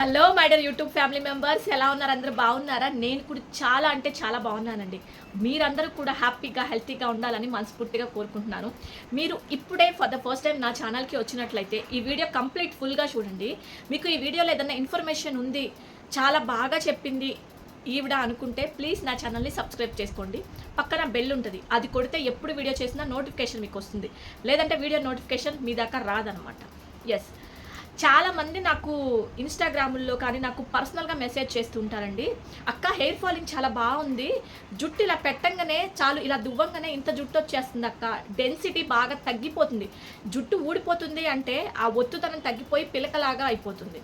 Hello my YouTube family members ఎలా ఉన్నారు? అందరూ బాగున్నారా? నేను కూడా చాలా అంటే చాలా బాగున్నానండి. మీరందరూ కూడా హ్యాపీగా హెల్తీగా ఉండాలని మనస్ఫూర్తిగా కోరుకుంటున్నాను. మీరు ఇప్పుడే ఫర్ ద ఫస్ట్ టైం నా ఛానల్కి వచ్చినట్లయితే ఈ వీడియో కంప్లీట్ ఫుల్గా చూడండి. మీకు ఈ వీడియోలో ఏదైనా ఇన్ఫర్మేషన్ ఉంది చాలా బాగా చెప్పింది ఈవిడ అనుకుంటే ప్లీజ్ నా ఛానల్ని సబ్స్క్రైబ్ చేసుకోండి. పక్కన బెల్ ఉంటుంది అది కొడితే ఎప్పుడు వీడియో చేసినా నోటిఫికేషన్ మీకు వస్తుంది. లేదంటే వీడియో నోటిఫికేషన్ మీ దాకా రాదనమాట. ఎస్ చాలా మంది నాకు ఇన్స్టాగ్రాముల్లో కానీ నాకు పర్సనల్గా మెసేజ్ చేస్తూ ఉంటారండి అక్క హెయిర్ ఫాలింగ్ చాలా బాగుంది. జుట్టు ఇలా పెట్టంగానే చాలు ఇలా దువ్వంగానే ఇంత జుట్టు వచ్చేస్తుంది అక్క. డెన్సిటీ బాగా తగ్గిపోతుంది. జుట్టు ఊడిపోతుంది అంటే ఆ ఒత్తుతనం తగ్గిపోయి పిలకలాగా అయిపోతుంది.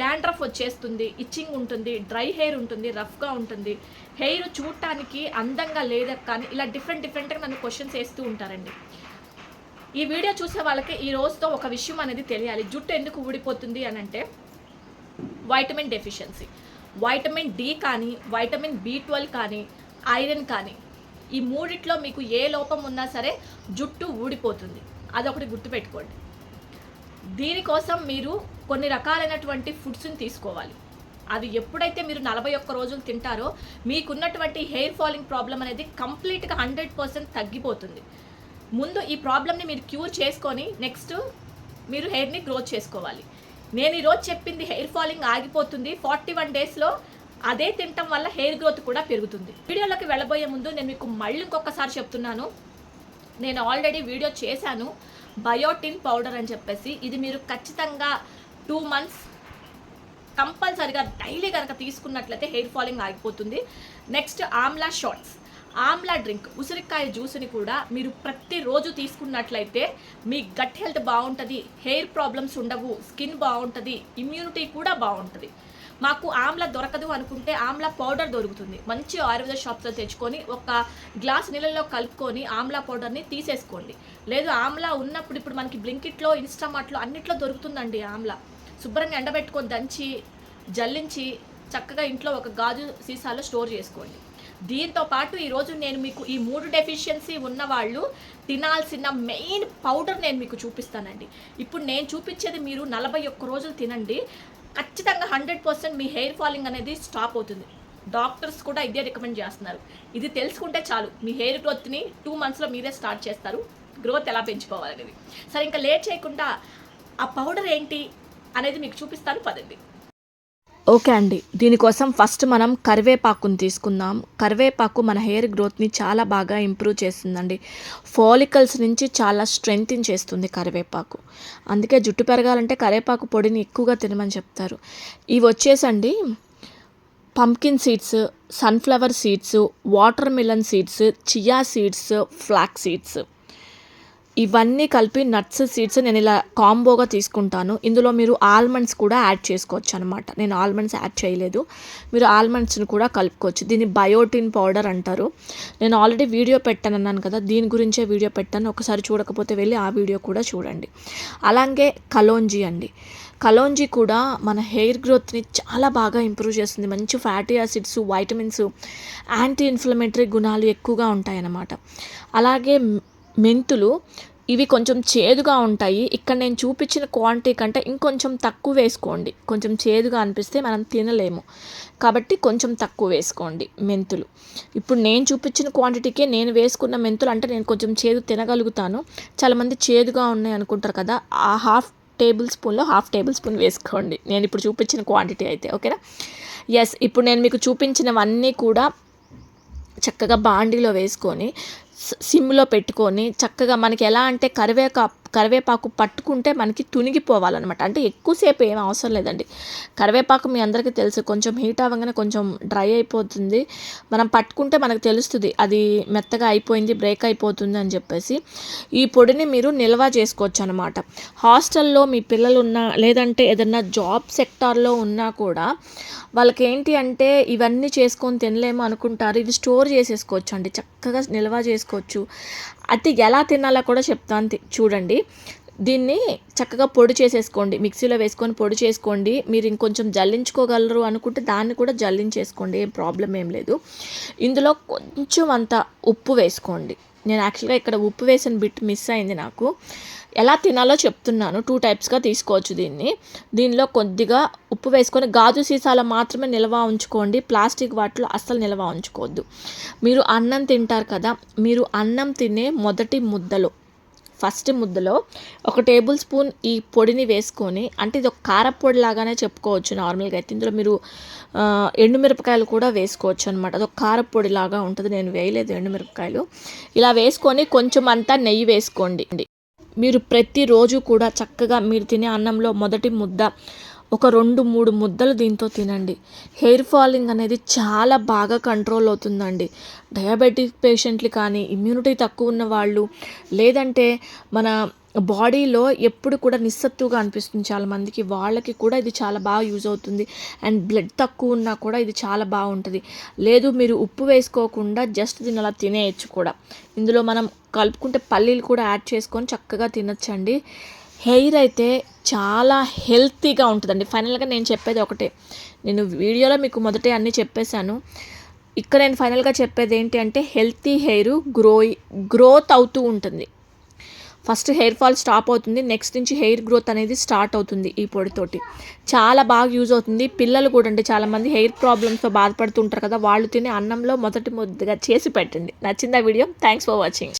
డాండ్రఫ్ వచ్చేస్తుంది ఇచ్చింగ్ ఉంటుంది డ్రై హెయిర్ ఉంటుంది రఫ్గా ఉంటుంది. హెయిర్ చూడటానికి అందంగా లేదక్క అని ఇలా డిఫరెంట్ డిఫరెంట్గా నన్ను క్వశ్చన్స్ వేస్తూ ఉంటారండి. ఈ వీడియో చూసే వాళ్ళకి ఈ రోజుతో ఒక విషయం అనేది తెలియాలి. జుట్టు ఎందుకు ఊడిపోతుంది అని అంటే వైటమిన్ డెఫిషియన్సీ వైటమిన్ డి కానీ వైటమిన్ బి ట్వెల్వ్ కానీ ఐరన్ కానీ ఈ మూడిట్లో మీకు ఏ లోపం ఉన్నా సరే జుట్టు ఊడిపోతుంది. అదొకటి గుర్తుపెట్టుకోండి. దీనికోసం మీరు కొన్ని రకాలైనటువంటి ఫుడ్స్ని తీసుకోవాలి. అది ఎప్పుడైతే మీరు నలభై ఒక్క రోజులు తింటారో మీకున్నటువంటి హెయిర్ ఫాలింగ్ ప్రాబ్లం అనేది కంప్లీట్గా హండ్రెడ్ పర్సెంట్ తగ్గిపోతుంది. ముందు ఈ ప్రాబ్లమ్ని మీరు క్యూర్ చేసుకొని నెక్స్ట్ మీరు హెయిర్ని గ్రోత్ చేసుకోవాలి. నేను ఈరోజు చెప్పింది హెయిర్ ఫాలింగ్ ఆగిపోతుంది. ఫార్టీ వన్ డేస్లో అదే తినటం వల్ల హెయిర్ గ్రోత్ కూడా పెరుగుతుంది. వీడియోలోకి వెళ్ళబోయే ముందు నేను మీకు మళ్ళీ ఇంకొకసారి చెప్తున్నాను. నేను ఆల్రెడీ వీడియో చేశాను. బయోటిన్ పౌడర్ అని చెప్పేసి ఇది మీరు ఖచ్చితంగా టూ మంత్స్ కంపల్సరిగా డైలీ కనుక తీసుకున్నట్లయితే హెయిర్ ఫాలింగ్ ఆగిపోతుంది. Next amla shots. Amla drink ఉసిరికాయ జ్యూస్ని కూడా మీరు ప్రతిరోజు తీసుకున్నట్లయితే మీ గట్ హెల్త్ బాగుంటుంది హెయిర్ ప్రాబ్లమ్స్ ఉండవు స్కిన్ బాగుంటుంది ఇమ్యూనిటీ కూడా బాగుంటుంది. మాకు ఆమ్లా దొరకదు అనుకుంటే ఆమ్లా పౌడర్ దొరుకుతుంది. మంచి ఆయుర్వేద షాప్స్లో తెచ్చుకొని ఒక గ్లాస్ నీళ్ళలో కలుపుకొని ఆమ్లా పౌడర్ని తీసేసుకోండి. లేదు ఆమ్లా ఉన్నప్పుడు ఇప్పుడు మనకి బ్లింకిట్లో ఇన్స్టామార్ట్లో అన్నిట్లో దొరుకుతుందండి ఆమ్లా. శుభ్రంగా ఎండబెట్టుకొని దంచి జల్లించి చక్కగా ఇంట్లో ఒక గాజు సీసాలో స్టోర్ చేసుకోండి. దీంతో పాటు ఈరోజు నేను మీకు ఈ మూడు డెఫిషియన్సీ ఉన్న వాళ్ళు తినాల్సిన మెయిన్ పౌడర్ నేను మీకు చూపిస్తానండి. ఇప్పుడు నేను చూపించేది మీరు నలభై ఒక్క రోజులు తినండి. ఖచ్చితంగా హండ్రెడ్ పర్సెంట్ మీ హెయిర్ ఫాలింగ్ అనేది స్టాప్ అవుతుంది. డాక్టర్స్ కూడా ఇదే రికమెండ్ చేస్తున్నారు. ఇది తెలుసుకుంటే చాలు మీ హెయిర్ గ్రోత్ని టూ మంత్స్లో మీరే స్టార్ట్ చేస్తారు. గ్రోత్ ఎలా పెంచుకోవాలనేది. సరే ఇంకా లేట్ చేయకుండా ఆ పౌడర్ ఏంటి అనేది మీకు చూపిస్తాను పదండి. ఓకే అండి. దీనికోసం ఫస్ట్ మనం కరివేపాకుని తీసుకుందాం. కరివేపాకు మన హెయిర్ గ్రోత్ని చాలా బాగా ఇంప్రూవ్ చేస్తుందండి. ఫాలికల్స్ నుంచి చాలా స్ట్రెంగ్తింగ్ చేస్తుంది కరివేపాకు. అందుకే జుట్టు పెరగాలంటే కరివేపాకు పొడిని ఎక్కువగా తినమని చెప్తారు. ఇవి వచ్చేసండి. Pumpkin seeds sunflower seeds watermelon seeds chia seeds flax seeds. ఇవన్నీ కలిపి నట్స్ సీడ్స్ నేను ఇలా కాంబోగా తీసుకుంటాను. ఇందులో మీరు ఆల్మండ్స్ కూడా యాడ్ చేసుకోవచ్చు అనమాట నేను ఆల్మండ్స్ యాడ్ చేయలేదు. మీరు ఆల్మండ్స్ని కూడా కలుపుకోవచ్చు. దీన్ని బయోటిన్ పౌడర్ అంటారు. నేను ఆల్రెడీ వీడియో పెట్టాను అన్నాను కదా దీని గురించే వీడియో పెట్టాను. ఒకసారి చూడకపోతే వెళ్ళి ఆ వీడియో కూడా చూడండి. అలాగే కలోంజీ అండి. కలోంజీ కూడా మన హెయిర్ గ్రోత్ని చాలా బాగా ఇంప్రూవ్ చేస్తుంది. మంచి fatty acids vitamins anti inflammatory గుణాలు ఎక్కువగా ఉంటాయన్నమాట. అలాగే మెంతులు ఇవి కొంచెం చేదుగా ఉంటాయి. ఇక్కడ నేను చూపించిన క్వాంటిటీ కంటే ఇంకొంచెం తక్కువ వేసుకోండి. కొంచెం చేదుగా అనిపిస్తే మనం తినలేము. కాబట్టి కొంచెం తక్కువ వేసుకోండి మెంతులు. ఇప్పుడు నేను చూపించిన క్వాంటిటీకే నేను వేసుకున్న మెంతులు అంటే నేను కొంచెం చేదు తినగలుగుతాను. చాలామంది చేదుగా ఉన్నాయి అనుకుంటారు కదా. ఆ హాఫ్ టేబుల్ స్పూన్లో హాఫ్ టేబుల్ స్పూన్ వేసుకోండి. నేను ఇప్పుడు చూపించిన క్వాంటిటీ అయితే ఓకేనా ఎస్ ఇప్పుడు నేను మీకు చూపించినవన్నీ కూడా చక్కగా బాండీలో వేసుకొని సిమ్లో పెట్టుకొని చక్కగా మనకి ఎలా అంటే కరివేపాకు కరివేపాకు పట్టుకుంటే మనకి తునిగిపోవాలన్నమాట. అంటే ఎక్కువసేపు ఏం అవసరం లేదండి. కరివేపాకు మీ అందరికీ తెలుసు. కొంచెం హీట్ అవ్వగానే కొంచెం డ్రై అయిపోతుంది. మనం పట్టుకుంటే మనకు తెలుస్తుంది అది మెత్తగా అయిపోయింది బ్రేక్ అయిపోతుంది అని చెప్పేసి. ఈ పొడిని మీరు నిల్వ చేసుకోవచ్చు అనమాట హాస్టల్లో మీ పిల్లలు ఉన్నా లేదంటే ఏదన్నా జాబ్ సెక్టార్లో ఉన్నా కూడా వాళ్ళకి ఏంటి అంటే ఇవన్నీ చేసుకొని తినలేము అనుకుంటారు. ఇవి స్టోర్ చేసేసుకోవచ్చు అండి చక్కగా నిల్వ చేసుకోవచ్చు. అది ఎలా తినాలో కూడా చెప్తాను చూడండి. దీన్ని చక్కగా పొడి చేసేసుకోండి. మిక్సీలో వేసుకొని పొడి చేసుకోండి. మీరు ఇంకొంచెం జల్లించుకోగలరు అనుకుంటే దాన్ని కూడా జల్లించేసుకోండి. ఏం ప్రాబ్లం ఏం లేదు. ఇందులో కొంచెం అంత ఉప్పు వేసుకోండి. నేను యాక్చువల్గా ఇక్కడ ఉప్పు వేసిన బిట్ మిస్ అయింది నాకు. ఎలా తినాలో చెప్తున్నాను. టూ టైప్స్గా తీసుకోవచ్చు దీన్ని. దీనిలో కొద్దిగా ఉప్పు వేసుకొని గాజు సీసాలో మాత్రమే నిల్వ ఉంచుకోండి. ప్లాస్టిక్ వాటిలో అస్సలు నిల్వ ఉంచుకోవద్దు. మీరు అన్నం తింటారు కదా మీరు అన్నం తినే మొదటి ముద్దలో. ఫస్ట్ ముద్దలో ఒక టేబుల్ స్పూన్ ఈ పొడిని వేసుకొని అంటే ఇది ఒక కారపొడి లాగానే చెప్పుకోవచ్చు నార్మల్గా అయితే. ఇందులో మీరు ఎండుమిరపకాయలు కూడా వేసుకోవచ్చు అనమాట అది ఒక కారపొడి లాగా ఉంటుంది నేను వేయలేదు ఎండుమిరపకాయలు. ఇలా వేసుకొని కొంచెం అంతా నెయ్యి వేసుకోండి. మీరు ప్రతిరోజు కూడా చక్కగా మీరు తినే అన్నంలో మొదటి ముద్ద ఒక రెండు మూడు ముద్దలు దీంతో తినండి. హెయిర్ ఫాలింగ్ అనేది చాలా బాగా కంట్రోల్ అవుతుందండి. డయాబెటిక్ పేషెంట్లు కానీ ఇమ్యూనిటీ తక్కువ ఉన్న వాళ్ళు లేదంటే మన బాడీలో ఎప్పుడు కూడా నిస్సత్తుగా అనిపిస్తుంది చాలామందికి వాళ్ళకి కూడా ఇది చాలా బాగా యూజ్ అవుతుంది. అండ్ బ్లడ్ తక్కువ ఉన్నా కూడా ఇది చాలా బాగుంటుంది. లేదు మీరు ఉప్పు వేసుకోకుండా జస్ట్ దీన్ని అలా తినేయచ్చు కూడా. ఇందులో మనం కలుపుకుంటే పల్లీలు కూడా యాడ్ చేసుకొని చక్కగా తినచ్చండి. హెయిర్ అయితే చాలా హెల్తీగా ఉంటుందండి. ఫైనల్గా నేను చెప్పేది ఒకటే. నేను వీడియోలో మీకు మొదటే అన్నీ చెప్పేశాను. ఇక్కడ నేను ఫైనల్గా చెప్పేది ఏంటి అంటే హెల్తీ హెయిర్ గ్రో గ్రోత్ అవుతూ ఉంటుంది. ఫస్ట్ హెయిర్ ఫాల్ స్టాప్ అవుతుంది. నెక్స్ట్ నుంచి హెయిర్ గ్రోత్ అనేది స్టార్ట్ అవుతుంది ఈ పొడితోటి. చాలా బాగా యూజ్ అవుతుంది. పిల్లలు కూడా అంటే చాలామంది హెయిర్ ప్రాబ్లమ్స్తో బాధపడుతుంటారు కదా వాళ్ళు తినే అన్నంలో మొదటి ముద్దగా చేసి పెట్టండి. నచ్చిందా వీడియో? Thanks for watching.